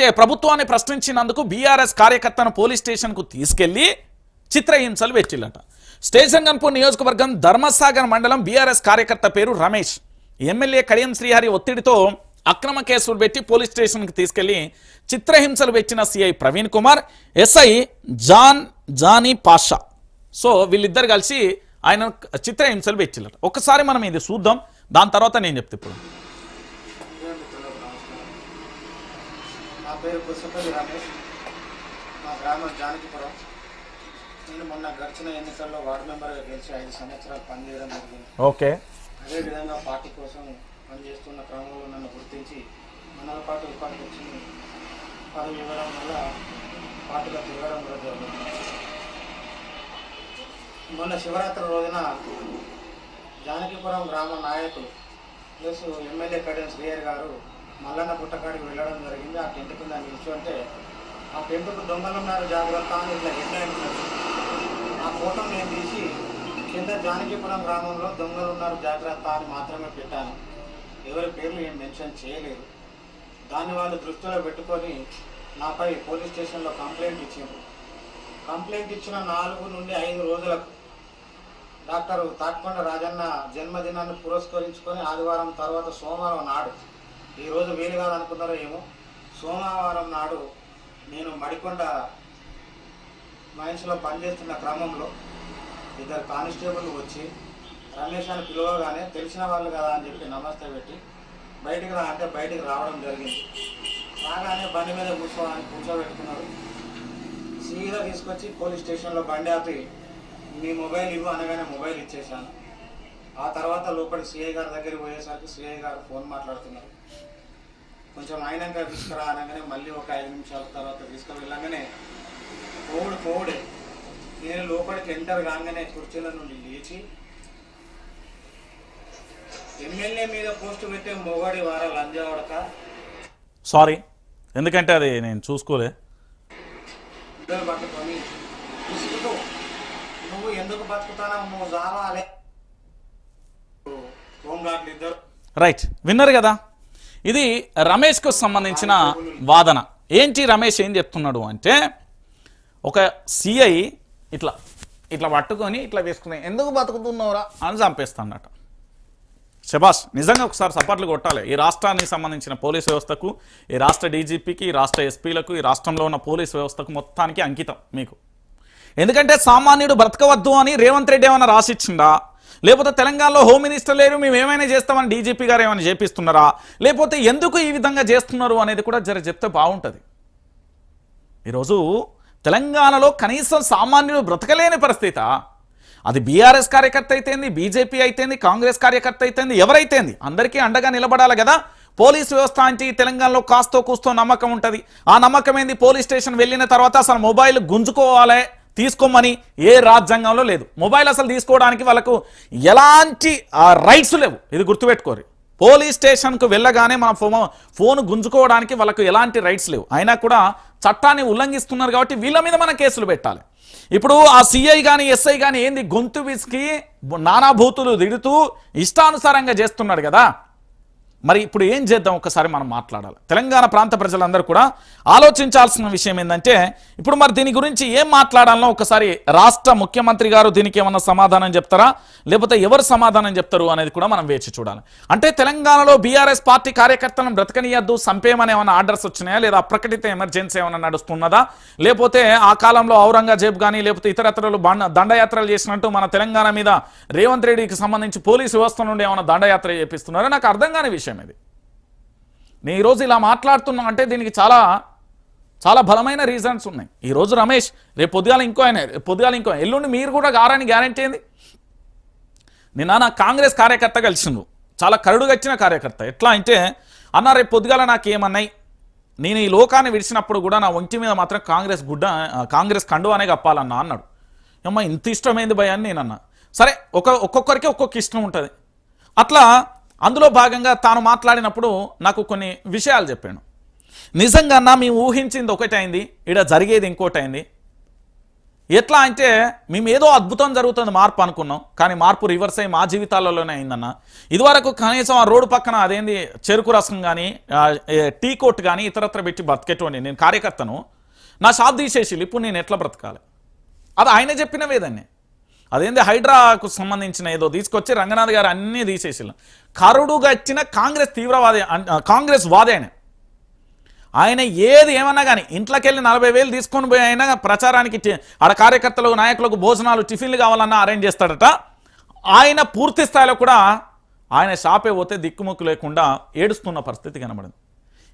అంటే ప్రభుత్వాన్ని ప్రశ్నించినందుకు బీఆర్ఎస్ కార్యకర్తను పోలీస్ స్టేషన్కు తీసుకెళ్ళి చిత్రహింసలు పెట్టిల్లట. స్టేషన్ గన్పూర్ నియోజకవర్గం ధర్మసాగర్ మండలం బీఆర్ఎస్ కార్యకర్త పేరు రమేష్. ఎమ్మెల్యే కడియం శ్రీహరి ఒత్తిడితో అక్రమ కేసులు పెట్టి పోలీస్ స్టేషన్కి తీసుకెళ్ళి చిత్రహింసలు పెట్టిన CI Praveen Kumar SI John Johnny Pasha. So వీళ్ళిద్దరు కలిసి ఆయన చిత్రహింసలు పెట్టిల్లట. ఒకసారి మనం ఇది చూద్దాం. దాని తర్వాత నేను చెప్తే ఇప్పుడు నా పేరు పుస్తపల్లి రమేష్. మా గ్రామం జానకిపురం. నేను మొన్న గడిచిన ఎన్నికల్లో వార్డు మెంబర్గా గెలిచి ఐదు సంవత్సరాలు పనిచేయడం జరిగింది. ఓకే. అదేవిధంగా పార్టీ కోసం పనిచేస్తున్న క్రమంలో నన్ను గుర్తించి మండల పార్టీ ఉపాధ్యక్షుని పదవి ఇవ్వడం వల్ల పార్టీలో తిరగడం కూడా జరిగింది. మొన్న శివరాత్రి రోజున జానకిపురం గ్రామ నాయకులు ప్లస్ ఎమ్మెల్యే కడియం శ్రీహరి గారు మల్లన్న పుట్టకాడికి వెళ్ళడం జరిగింది. ఆ టెంట్ కింద నిల్చుంటే ఆ టెంట్కు దొంగలు ఉన్నారు. జాగ్రత్త అని ఇట్లా హెడ్లైన్ ఆ ఫోటో నేను తీసి కింద జానకీపురం గ్రామంలో దొంగలు ఉన్నారు జాగ్రత్త అని మాత్రమే పెట్టాను. ఎవరి పేర్లు ఏం మెన్షన్ చేయలేదు. దాన్ని వాళ్ళు దృష్టిలో పెట్టుకొని నాపై పోలీస్ స్టేషన్లో కంప్లైంట్ ఇచ్చింది కంప్లైంట్ ఇచ్చిన నాలుగు నుండి ఐదు రోజులకు డాక్టర్ తాట్కొండ రాజన్న జన్మదినాన్ని పురస్కరించుకొని ఆదివారం తర్వాత సోమవారం నాడు ఈ రోజు వీలు కాదనుకున్నారో ఏమో. సోమవారం నాడు నేను మడికొండ మైన్స్లో పనిచేస్తున్న క్రమంలో ఇద్దరు కానిస్టేబుల్ వచ్చి రమేష్ అని పిలవగానే తెలిసిన వాళ్ళు కదా అని చెప్పి నమస్తే పెట్టి బయటికి రా అంటే బయటికి రావడం జరిగింది. రాగానే బండి మీద కూర్చోవాలని కూర్చోబెట్టుకున్నారు. సీదా తీసుకొచ్చి పోలీస్ స్టేషన్లో బండి ఆపి మీ మొబైల్ ఇవ్వు అనగానే మొబైల్ ఇచ్చేసాను ఆ తర్వాత లోపలి సిఐ గారి దగ్గరికి పోయేసరికి సిఐ గారు ఫోన్ మాట్లాడుతున్నారు. కొంచెం అయినాక తీసుకురా అనగానే మళ్ళీ ఒక ఐదు నిమిషాల తర్వాత తీసుకువెళ్ళగానే పోవుడు పోవుడే నేను లోపలికి ఎంటర్ కాగానే కుర్చీల నుండి లేచి ఎమ్మెల్యే మీద పోస్టు పెట్టే మొగాడి వార లంజావడక. సారీ ఎందుకంటే అది నేను చూసుకోలే. పట్టుకొని నువ్వు ఎందుకు బతుకుతానో నువ్వు ఇద్దరు రైట్ విన్నారు కదా? ఇది రమేష్కు సంబంధించిన వాదన. ఏంటి రమేష్ ఏం చెప్తున్నాడు అంటే ఒక సిఐ ఇట్లా ఇట్లా పట్టుకొని ఇట్లా వేసుకుని ఎందుకు బతుకుతున్నావురా? అని చంపేస్తాడట. శబాష్ నిజంగా ఒకసారి సపోర్ట్లు కొట్టాలి. ఈ రాష్ట్రానికి సంబంధించిన పోలీస్ వ్యవస్థకు ఈ రాష్ట్ర డీజీపీకి ఈ రాష్ట్ర ఎస్పీలకు ఈ రాష్ట్రంలో ఉన్న పోలీస్ వ్యవస్థకు మొత్తానికి అంకితం మీకు. ఎందుకంటే సామాన్యుడు బ్రతకవద్దు అని రేవంత్ రెడ్డి ఏమైనా రాసిచ్చిందా లేకపోతే తెలంగాణలో హోమ్ మినిస్టర్ లేరు మేము ఏమైనా చేస్తామని డీజీపీ గారు ఏమైనా చేపిస్తున్నారా? లేకపోతే ఎందుకు ఈ విధంగా చేస్తున్నారు అనేది కూడా జర చెప్తే బాగుంటుంది. ఈరోజు తెలంగాణలో కనీసం సామాన్యులు బ్రతకలేని పరిస్థితి. అది బీఆర్ఎస్ కార్యకర్త అయితేంది బీజేపీ అయితేంది కాంగ్రెస్ కార్యకర్త అయితేంది ఎవరైతేంది అందరికీ అండగా నిలబడాలి కదా. పోలీస్ వ్యవస్థ అంటే ఈ తెలంగాణలో కాస్తో కూస్తో నమ్మకం ఉంటుంది. ఆ నమ్మకం ఏంది? పోలీస్ స్టేషన్ వెళ్ళిన తర్వాత అసలు మొబైల్ గుంజుకోవాలి. తీసుకోమని ఏ రాజ్యాంగంలో లేదు. మొబైల్ అసలు తీసుకోవడానికి వాళ్ళకు ఎలాంటి రైట్స్ లేవు. ఇది గుర్తుపెట్టుకోరు. పోలీస్ స్టేషన్కు వెళ్ళగానే మన ఫోన్ ఫోన్ గుంజుకోవడానికి వాళ్ళకు ఎలాంటి రైట్స్ లేవు. అయినా కూడా చట్టాన్ని ఉల్లంఘిస్తున్నారు కాబట్టి వీళ్ళ మీద మనం కేసులు పెట్టాలి. ఇప్పుడు ఆ సిఐ కానీ ఎస్ఐ కానీ ఏంది గొంతు విసికి నానాభూతులు దిడుతూ ఇష్టానుసారంగా చేస్తున్నాడు కదా. మరి ఇప్పుడు ఏం చేద్దాం? ఒకసారి మనం మాట్లాడాలి. తెలంగాణ ప్రాంత ప్రజలందరూ కూడా ఆలోచించాల్సిన విషయం ఏంటంటే ఇప్పుడు మరి దీని గురించి ఏం మాట్లాడాలనో ఒకసారి రాష్ట్ర ముఖ్యమంత్రి గారు దీనికి ఏమన్నా సమాధానం చెప్తారా? లేకపోతే ఎవరు సమాధానం చెప్తారు అనేది కూడా మనం వేచి చూడాలి. అంటే తెలంగాణలో బీఆర్ఎస్ పార్టీ కార్యకర్తలను బ్రతకనియద్దు సంపేయమని ఏమైనా ఆర్డర్స్ వచ్చినాయా? లేదా అప్రకటిత ఎమర్జెన్సీ ఏమైనా నడుస్తున్నదా లేకపోతే ఆ కాలంలో ఔరంగజేబ్ కానీ లేకపోతే ఇతరత్రలు దండయాత్రలు చేసినట్టు మన తెలంగాణ మీద రేవంత్ రెడ్డికి సంబంధించి పోలీసు వ్యవస్థ నుండి ఏమైనా దండయాత్ర చేపిస్తున్నారో? నాకు అర్థం కాని విషయం. ఇది. నేను ఈరోజు ఇలా మాట్లాడుతున్నా అంటే దీనికి చాలా చాలా బలమైన రీజన్స్ ఉన్నాయి. ఈరోజు రమేష్ రేపు పొద్దుగాల ఇంకో ఆయన రేపు పొద్దుగాల ఇంకో ఎల్లుండి మీరు కూడా గారని గ్యారంటీ ఏంది? నిన్న నా కాంగ్రెస్ కార్యకర్త కలిసిండు. చాలా కరుడుగచ్చిన కార్యకర్త. ఎట్లా అంటే అన్న రేపు పొద్దుగాల నాకు ఏమన్నాయి? నేను ఈ లోకాన్ని విడిచినప్పుడు కూడా నా ఒంటి మీద మాత్రం కాంగ్రెస్ గుడ్డ కాంగ్రెస్ కండువానే కప్పాలన్నా అన్నాడు. అమ్మ ఇంత ఇష్టమైంది భయాన్ని నేను అన్నా సరే ఒక ఒక్కొక్కరికి ఒక్కొక్క ఇష్టం ఉంటుంది. అట్లా అందులో భాగంగా తాను మాట్లాడినప్పుడు నాకు కొన్ని విషయాలు చెప్పాను నిజంగా నా మేము ఊహించింది ఒకటైంది ఇక్కడ జరిగేది ఇంకోటైంది ఎట్లా అంటే మేము ఏదో అద్భుతం జరుగుతుంది మార్పు అనుకున్నాం కానీ మార్పు రివర్స్ అయ్యి మా జీవితాలలోనే అయిందన్న. ఇదివరకు కనీసం ఆ రోడ్డు పక్కన అదేంది చెరుకు రసం కానీ టీ కోట్ కానీ ఇతరత్ర పెట్టి బతికేటోని నేను కార్యకర్తను. నా షాప్ తీసేసి ఇప్పుడు నేను ఎట్లా బ్రతకాలి? అది ఆయన చెప్పినవేదన్నే అదేంది హైడ్రాకు సంబంధించిన ఏదో తీసుకొచ్చి రంగనాథ్ గారు అన్నీ తీసేసి కరుడుగచ్చిన కాంగ్రెస్ తీవ్రవాది కాంగ్రెస్ వాదే ఆయన. ఆయన ఏది ఏమన్నా కానీ ఇంట్లోకి వెళ్ళి నలభై వేలు తీసుకొని పోయి అయినా ప్రచారానికి ఆడ కార్యకర్తలు నాయకులకు భోజనాలు టిఫిన్లు కావాలన్నా అరేంజ్ చేస్తాడట. ఆయన పూర్తి స్థాయిలో కూడా ఆయన షాపే పోతే దిక్కుముక్కు లేకుండా ఏడుస్తున్న పరిస్థితి కనబడింది.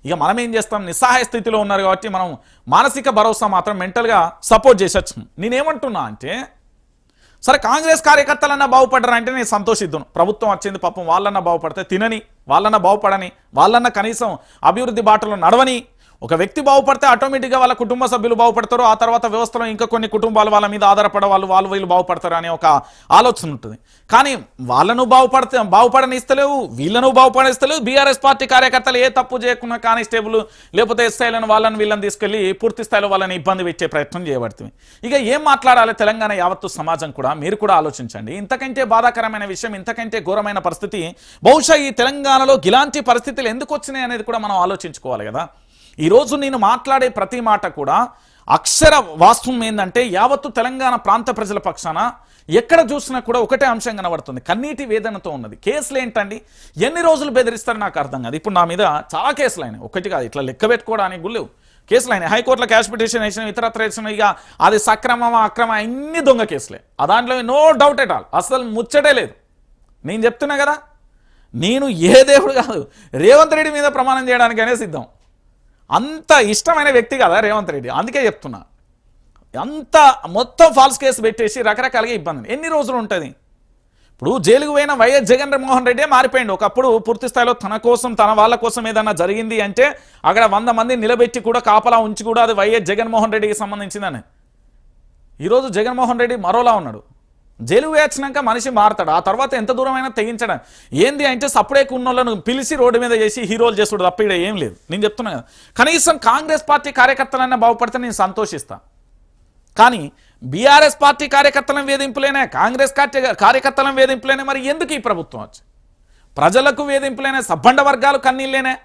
ఇక మనం ఏం చేస్తాం? నిస్సహాయ స్థితిలో ఉన్నారు కాబట్టి మనం మానసిక భరోసా మాత్రం మెంటల్గా సపోర్ట్ చేసొచ్చు నేనేమంటున్నా అంటే సరే కాంగ్రెస్ కార్యకర్తలన్నా బాగుపడ్డారంటే నేను సంతోషిద్దును. ప్రభుత్వం వచ్చింది పాపం వాళ్ళన్నా బాగుపడితే తినని వాళ్ళన్నా బాగుపడని వాళ్ళన్నా కనీసం అభివృద్ధి బాటలో నడవని ఒక వ్యక్తి బాగుపడితే ఆటోమేటిక్గా వాళ్ళ కుటుంబ సభ్యులు బాగుపడతారు ఆ తర్వాత వ్యవస్థలో ఇంకా కొన్ని కుటుంబాలు వాళ్ళ మీద ఆధారపడే వాళ్ళు వాళ్ళు వీళ్ళు బాగుపడతారు అనే ఒక ఆలోచన ఉంటుంది. కానీ వాళ్ళను బాగుపడితే బాగుపడనిస్తలేవు వీళ్ళను బాగుపడనిస్తలేవు బీఆర్ఎస్ పార్టీ కార్యకర్తలు ఏ తప్పు చేయకుండా కానిస్టేబుల్ లేకపోతే ఎస్ఐలను వాళ్ళని వీళ్ళని తీసుకెళ్ళి పూర్తి స్థాయిలో వాళ్ళని ఇబ్బంది పెట్టే ప్రయత్నం చేయబడుతుంది. ఇక ఏం మాట్లాడాలి తెలంగాణ యావత్తు సమాజం కూడా? మీరు కూడా ఆలోచించండి. ఇంతకంటే బాధాకరమైన విషయం ఇంతకంటే ఘోరమైన పరిస్థితి బహుశా ఈ తెలంగాణలో ఇలాంటి పరిస్థితులు ఎందుకు వచ్చినాయి అనేది కూడా మనం ఆలోచించుకోవాలి కదా. ఈరోజు నేను మాట్లాడే ప్రతి మాట కూడా అక్షర వాస్తవం ఏంటంటే యావత్తు తెలంగాణ ప్రాంత ప్రజల పక్షాన ఎక్కడ చూసినా కూడా ఒకటే అంశం కనబడుతుంది. కన్నీటి వేదనతో ఉన్నది. కేసులు ఏంటండి? ఎన్ని రోజులు బెదిరిస్తారో నాకు అర్థం కాదు. ఇప్పుడు నా మీద చాలా కేసులు అయినాయి. ఒకటి కాదు ఇట్లా లెక్క పెట్టుకోవడానికి గుళ్ళు. కేసులు అయినాయి. హైకోర్టులో క్యాష్ పిటిషన్ వేసిన ఇతరత్ర వేసిన. ఇక అది సక్రమమా అక్రమ అన్ని దొంగ కేసులే. ఆ దాంట్లో నో డౌట్ ఎట్ ఆల్. అసలు ముచ్చటే లేదు. నేను చెప్తున్నా కదా నేను ఏ దేవుడు కాదు. రేవంత్ రెడ్డి మీద ప్రమాణం చేయడానికనే సిద్ధం. అంత ఇష్టమైన వ్యక్తి కదా రేవంత్ రెడ్డి. అందుకే చెప్తున్నా. అంత మొత్తం ఫాల్స్ కేసు పెట్టేసి రకరకాలుగా ఇబ్బంది. ఎన్ని రోజులు ఉంటుంది? ఇప్పుడు జైలుకు పోయిన వైఎస్ జగన్మోహన్ రెడ్డి మారిపోయింది ఒకప్పుడు పూర్తి స్థాయిలో తన కోసం తన వాళ్ళ కోసం ఏదన్నా జరిగింది అంటే అక్కడ వంద మంది నిలబెట్టి కూడా కాపలా ఉంచి కూడా అది వైఎస్ జగన్మోహన్ రెడ్డికి సంబంధించిందని. ఈరోజు జగన్మోహన్ రెడ్డి మరోలా ఉన్నాడు. జైలు వేయించినాక మనిషి మారతాడు. ఆ తర్వాత ఎంత దూరమైనా తెగించడం. ఏంది అంటే సప్పుడే ఉన్నోళ్ళను పిలిచి రోడ్డు మీద చేసి హీరోలు చేసుడు తప్ప ఇక్కడ ఏం లేదు. నేను చెప్తున్నా కదా. కనీసం కాంగ్రెస్ పార్టీ కార్యకర్తలైనా బాగుపడితే నేను సంతోషిస్తా. కానీ బీఆర్ఎస్ పార్టీ కార్యకర్తలను వేధింపులేనే కాంగ్రెస్ పార్టీ కార్యకర్తలను వేధింపులేనే మరి ఎందుకు ఈ ప్రభుత్వం వచ్చి? ప్రజలకు వేధింపులేనే సబ్బండ వర్గాలు కన్నీళ్ళేనే?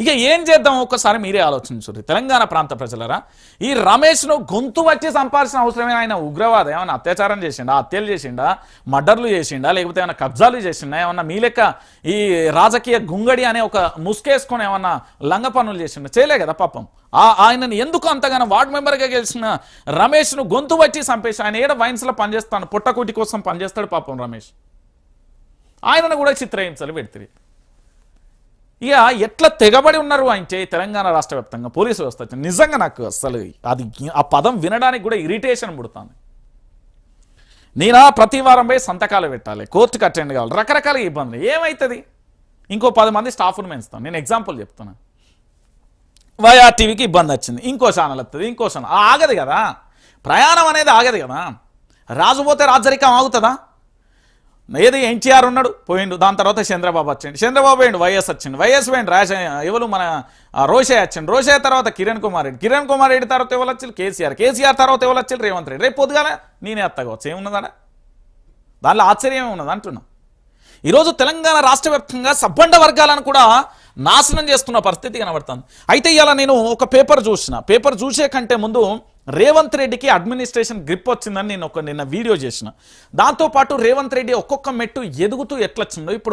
ఇక ఏం చేద్దాం? ఒక్కసారి మీరే ఆలోచించండి తెలంగాణ ప్రాంత ప్రజలరా ఈ రమేష్ను గొంతు వచ్చి సంపాల్సిన అవసరమే ఆయన ఉగ్రవాద. ఏమైనా అత్యాచారం చేసిండా? హత్యలు చేసిండా? మర్డర్లు చేసిండా? లేకపోతే ఏమైనా కబ్జాలు చేసిండా? ఏమన్నా మీ లెక్క ఈ రాజకీయ గుంగడి అనే ఒక ముసుకేసుకొని ఏమన్నా లంగ పనులు చేసిండా? చేయలే కదా పాపం. ఆ ఆయనని ఎందుకు అంతగానో వార్డ్ మెంబర్గా గెలిచిన రమేష్ను గొంతు వచ్చి చంపేసి ఆయన ఏడ వైన్స్లో పనిచేస్తాను పుట్టకూటి కోసం పనిచేస్తాడు పాపం రమేష్. ఆయనను కూడా చిత్రహింసలు పెడుతుంది. ఇక ఎట్లా తెగబడి ఉన్నారు అంటే తెలంగాణ రాష్ట్ర వ్యాప్తంగా పోలీసు వ్యవస్థ నిజంగా నాకు అసలు అది ఆ పదం వినడానికి కూడా ఇరిటేషన్ పుడుతుంది. నేనా ప్రతి వారం పోయి సంతకాలు పెట్టాలి కోర్టుకు అటెండ్ కావాలి రకరకాల ఇబ్బందులు. ఏమవుతుంది ఇంకో పది మంది స్టాఫ్ను పెంచుతాను నేను ఎగ్జాంపుల్ చెప్తున్నా. వైఆ టీవీకి ఇబ్బంది వచ్చింది. ఇంకో ఛానల్ వస్తుంది ఇంకో ఛానల్. ఆగదు కదా. ప్రయాణం అనేది ఆగదు కదా. రాజుపోతే రాజరికం ఆగుతుందా? ఏది ఎన్టీఆర్ ఉన్నాడు? పోయిండు. దాని తర్వాత చంద్రబాబు వచ్చిండు. చంద్రబాబు పోయిండు వైఎస్ వచ్చిండు. వైఎస్ పోయిండు రాజ ఎవరు మన రోషే వచ్చిండు. రోషే తర్వాత కిరణ్ కుమార్ రెడ్డి. కిరణ్ కుమార్ రెడ్డి తర్వాత ఎవరు వచ్చి కేసీఆర్. కేసీఆర్ తర్వాత ఎవరు వచ్చారు రేవంత్ రెడ్డి. రేపు పొద్దుగాల నేనే అత్తగవచ్చు ఏమున్నదా దానిలో ఆశ్చర్యం ఉన్నది అంటున్నాం. ఈరోజు తెలంగాణ రాష్ట్ర వ్యాప్తంగా సబ్బండ వర్గాలను కూడా నాశనం చేస్తున్న పరిస్థితి కనబడుతుంది. అయితే ఇలా నేను ఒక పేపర్ చూసిన. పేపర్ చూసే కంటే ముందు రేవంత్ రెడ్డికి అడ్మినిస్ట్రేషన్ గ్రిప్ వచ్చిందని నేను ఒక నిన్న వీడియో చేసిన. దాంతోపాటు రేవంత్ రెడ్డి ఒక్కొక్క మెట్టు ఎదుగుతూ ఎట్లొచ్చిందో ఇప్పుడు